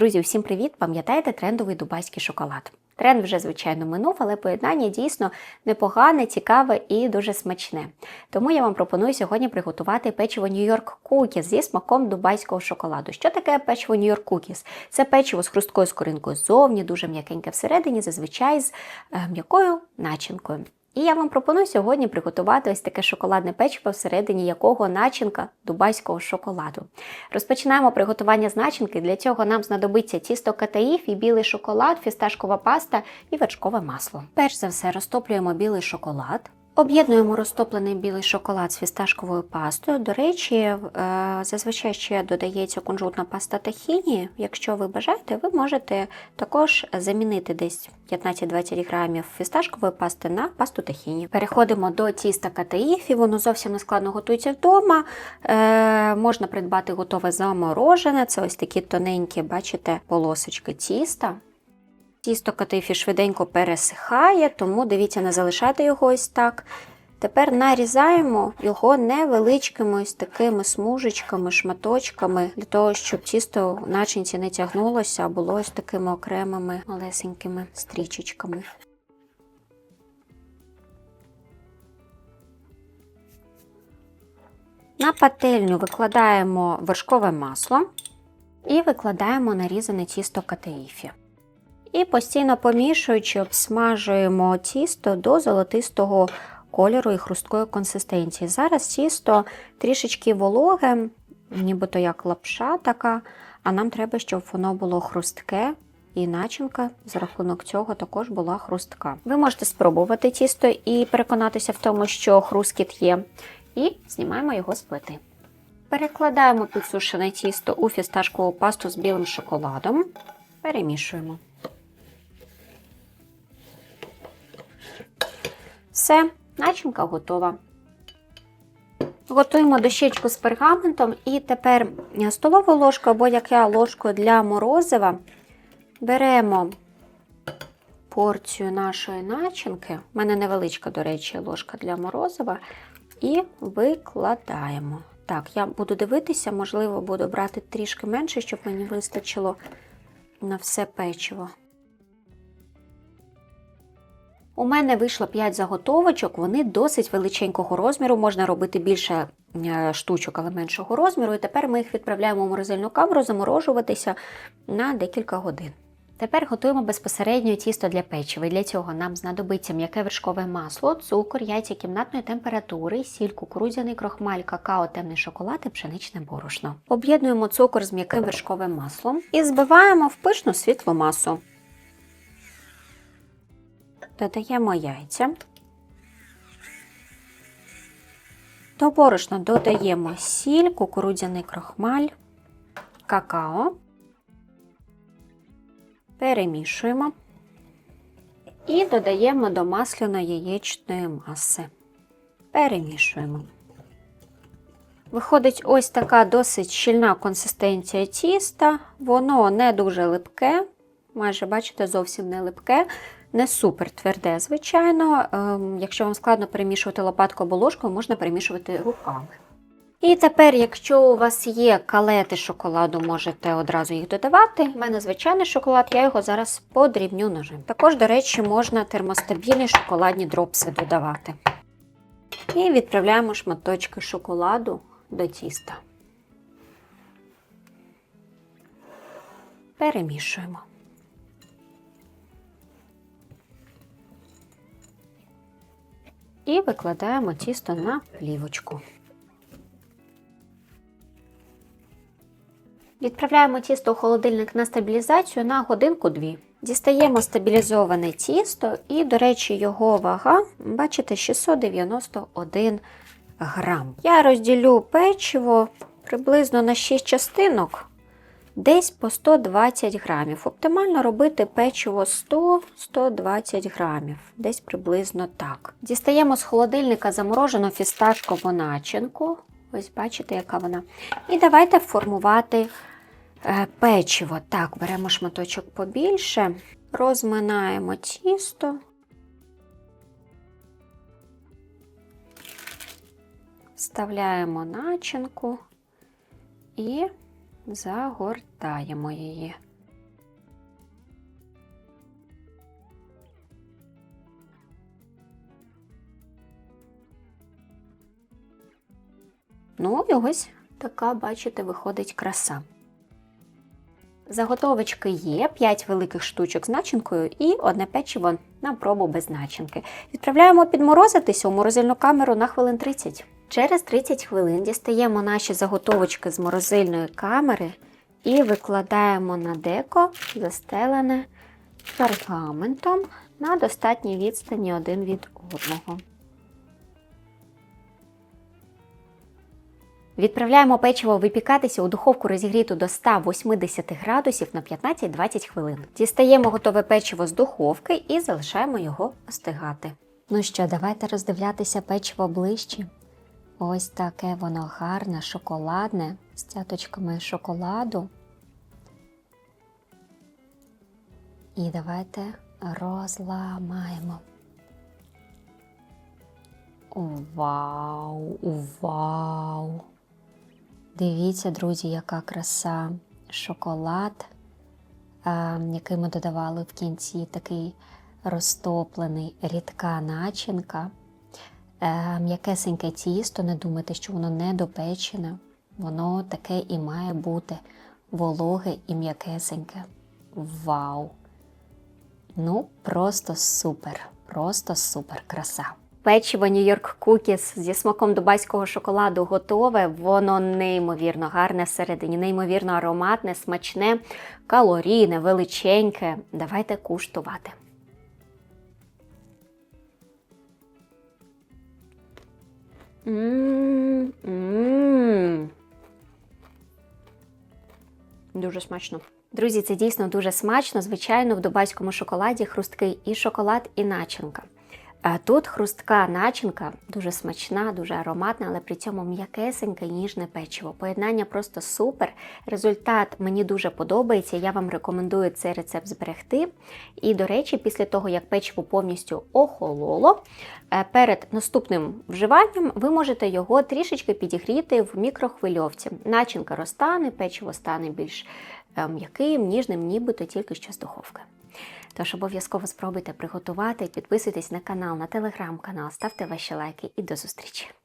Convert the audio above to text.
Друзі, всім привіт! Пам'ятаєте трендовий дубайський шоколад? Тренд вже, звичайно, минув, але поєднання дійсно непогане, цікаве і дуже смачне. Тому я вам пропоную сьогодні приготувати печиво Нью-Йорк Кукіс зі смаком дубайського шоколаду. Що таке печиво Нью-Йорк Кукіс? Це печиво з хрусткою скоринкою ззовні, дуже м'якеньке всередині, зазвичай з е, м'якою начинкою. І я вам пропоную сьогодні приготувати ось таке шоколадне печиво, всередині якого начинка дубайського шоколаду. Розпочинаємо приготування з начинки. Для цього нам знадобиться тісто катаїф і білий шоколад, фісташкова паста і вершкове масло. Перш за все розтоплюємо білий шоколад. Об'єднуємо розтоплений білий шоколад з фісташковою пастою. До речі, е, зазвичай ще додається кунжутна паста тахіні. Якщо ви бажаєте, ви можете також замінити десь 15-20 грамів фісташкової пасти на пасту тахіні. Переходимо до тіста катаїфі, воно зовсім не складно готується вдома. Е, Можна придбати готове заморожене. Це ось такі тоненькі, бачите, полосочки тіста. Тісто катифі швиденько пересихає, тому дивіться, не залишайте його ось так. Тепер нарізаємо його невеличкими ось такими смужечками, шматочками, для того, щоб тісто в начинці не тягнулося, а було ось такими окремими малесенькими стрічечками. На пательню викладаємо вершкове масло і викладаємо нарізане тісто катеїфі. І постійно помішуючи, обсмажуємо тісто до золотистого кольору і хрусткої консистенції. Зараз тісто трішечки вологе, нібито як лапша така, а нам треба, щоб воно було хрустке. І начинка за рахунок цього також була хрустка. Ви можете спробувати тісто і переконатися в тому, що хрускіт є, і знімаємо його з плити. Перекладаємо підсушене тісто у фісташкову пасту з білим шоколадом, перемішуємо. Все, начинка готова. Готуємо дощечку з пергаментом і тепер столову ложку або як я ложку для морозива. Беремо порцію нашої начинки. У мене невеличка, до речі, ложка для морозива. І викладаємо. Так, я буду дивитися, можливо, буду брати трішки менше, щоб мені вистачило на все печиво. У мене вийшло 5 заготовочок, вони досить величенького розміру, можна робити більше е, штучок, але меншого розміру. І тепер ми їх відправляємо в морозильну камеру заморожуватися на декілька годин. Тепер готуємо безпосередньо тісто для печива. Для цього нам знадобиться м'яке вершкове масло, цукор, яйця кімнатної температури, сіль, кукурудзяний крохмаль, какао, темний шоколад і пшеничне борошно. Об'єднуємо цукор з м'яким вершковим маслом і збиваємо в пишну світлу масу. Додаємо яйця. До борошна додаємо сіль, кукурудзяний крохмаль, какао. Перемішуємо і додаємо до масляно-яєчної маси. Перемішуємо. Виходить ось така досить щільна консистенція тіста, воно не дуже липке, майже, бачите, зовсім не липке, не супер тверде, звичайно. Ем, Якщо вам складно перемішувати лопаткою або ложкою, можна перемішувати руками. І тепер, якщо у вас є калети шоколаду, можете одразу їх додавати. У мене звичайний шоколад, я його зараз подрібню ножем. Також, до речі, можна термостабільні шоколадні дропси додавати. І відправляємо шматочки шоколаду до тіста. Перемішуємо. І викладаємо тісто на плівочку. Відправляємо тісто у холодильник на стабілізацію на годинку-дві. Дістаємо стабілізоване тісто і, до речі, його вага, бачите, 691 грам. Я розділю печиво приблизно на 6 частинок, десь по 120 грамів. Оптимально робити печиво 100-120 грамів, десь приблизно так. Дістаємо з холодильника заморожену фісташкову начинку. Ось бачите, яка вона. І давайте формувати е, печиво. Так, беремо шматочок побільше, розминаємо тісто. Вставляємо начинку і загортаємо її. Ну, і ось така, бачите, виходить краса. Заготовочки є 5 великих штучок з начинкою і одне печиво на пробу без начинки. Відправляємо підморозитися у морозильну камеру на хвилин 30. Через 30 хвилин дістаємо наші заготовочки з морозильної камери і викладаємо на деко, застелене пергаментом на достатній відстані один від одного. Відправляємо печиво випікатися у духовку розігріту до 180 градусів на 15-20 хвилин. Дістаємо готове печиво з духовки і залишаємо його остигати. Ну що, давайте роздивлятися печиво ближче. Ось таке воно гарне, шоколадне, з цяточками шоколаду. І давайте розламаємо. Вау, вау! Дивіться, друзі, яка краса. Шоколад, який ми додавали в кінці, такий розтоплений, рідка начинка, е, м'якесеньке тісто, не думайте, що воно не допечене. Воно таке і має бути вологе і м'якесеньке. Вау! Ну, просто супер, просто супер краса. Печиво Нью-Йорк Кукіс зі смаком дубайського шоколаду готове. Воно неймовірно гарне всередині, неймовірно ароматне, смачне, калорійне, величеньке. Давайте куштувати. М-м-м. Дуже смачно. Друзі, це дійсно дуже смачно. Звичайно, в дубайському шоколаді хрусткий і шоколад, і начинка. А тут хрустка начинка дуже смачна, дуже ароматна, але при цьому м'якесеньке ніжне печиво. Поєднання просто супер. Результат мені дуже подобається. Я вам рекомендую цей рецепт зберегти. І, до речі, після того, як печиво повністю охололо, е, перед наступним вживанням ви можете його трішечки підігріти в мікрохвильовці. Начинка розтане, печиво стане більш е, м'яким, ніжним, нібито тільки що з духовки. Тож обов'язково спробуйте приготувати, підписуйтесь на канал, на телеграм-канал, ставте ваші лайки і до зустрічі!